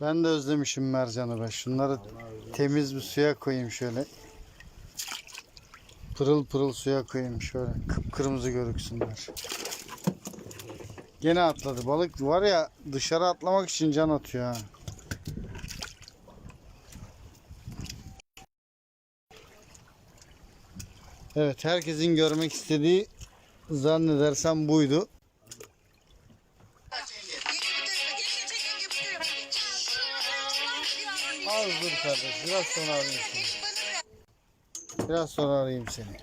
Ben de özlemişim mercanı be. Şunları temiz bir suya koyayım şöyle. Pırıl pırıl suya koyayım şöyle. Kıpkırmızı görüksünler. Gene atladı. Balık var ya dışarı atlamak için can atıyor ha. Evet herkesin görmek istediği zannedersem buydu. Az dur kardeş. Biraz sonra arayayım seni. Biraz sonra arayayım seni.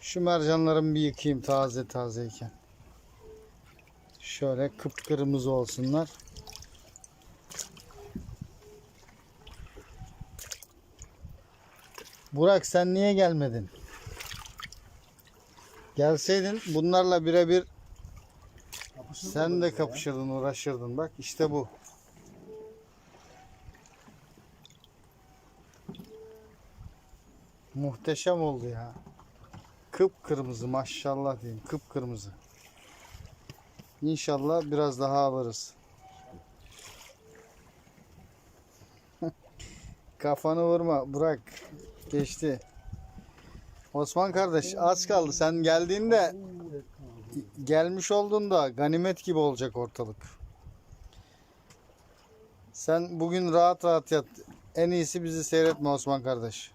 Şu mercanlarımı bir yıkayayım taze tazeyken. Şöyle kıpkırmızı olsunlar. Burak sen niye gelmedin? Gelseydin bunlarla birebir sen de kapışırdın, uğraşırdın. Bak işte bu. Muhteşem oldu ya. Kıpkırmızı maşallah diyeyim. Kıpkırmızı. İnşallah biraz daha alırız. Kafanı vurma. Bırak. Geçti. Osman kardeş az kaldı. Sen geldiğinde gelmiş olduğunda ganimet gibi olacak ortalık. Sen bugün rahat rahat yat. En iyisi bizi seyretme Osman kardeş.